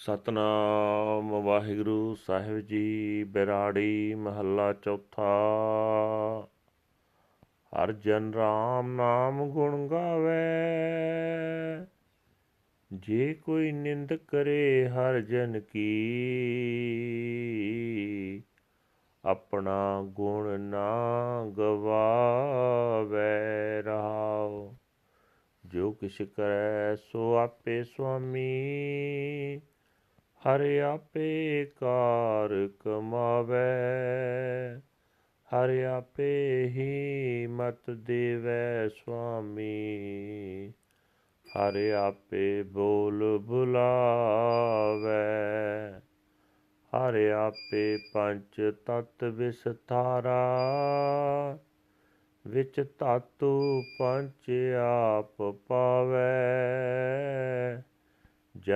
ਸਤਨਾਮ ਵਾਹਿਗੁਰੂ ਸਾਹਿਬ ਜੀ, ਬਿਰਾੜੀ ਮਹੱਲਾ ਚੌਥਾ। ਹਰ ਜਨ ਰਾਮ ਨਾਮ ਗੁਣ ਗਾਵੇ। ਜੇ ਕੋਈ ਨਿੰਦ ਕਰੇ, ਹਰ ਜਨ ਕੀ। ਆਪਣਾ ਗੁਣ ਨਾ ਗਵਾਵੇ ਰਹਾਓ ਜੋ ਕਿਛ ਕਰੈ, ਸੋ ਆਪੇ ਸੁਆਮੀ। ਹਰ ਆਪੇ ਕਾਰ ਕਮਾਵੇ, ਹਰ ਆਪੇ ਹੀ ਮਤ ਦੇਵੈ ਸੁਆਮੀ, ਹਰ ਆਪੇ ਬੋਲ ਬੁਲਾਵੇ, ਹਰ ਆਪੇ ਪੰਜ ਤਤ ਵਿਸਥਾਰਾ, ਵਿੱਚ ਧਾਤੂ ਪੰਜ ਆਪ ਪਾ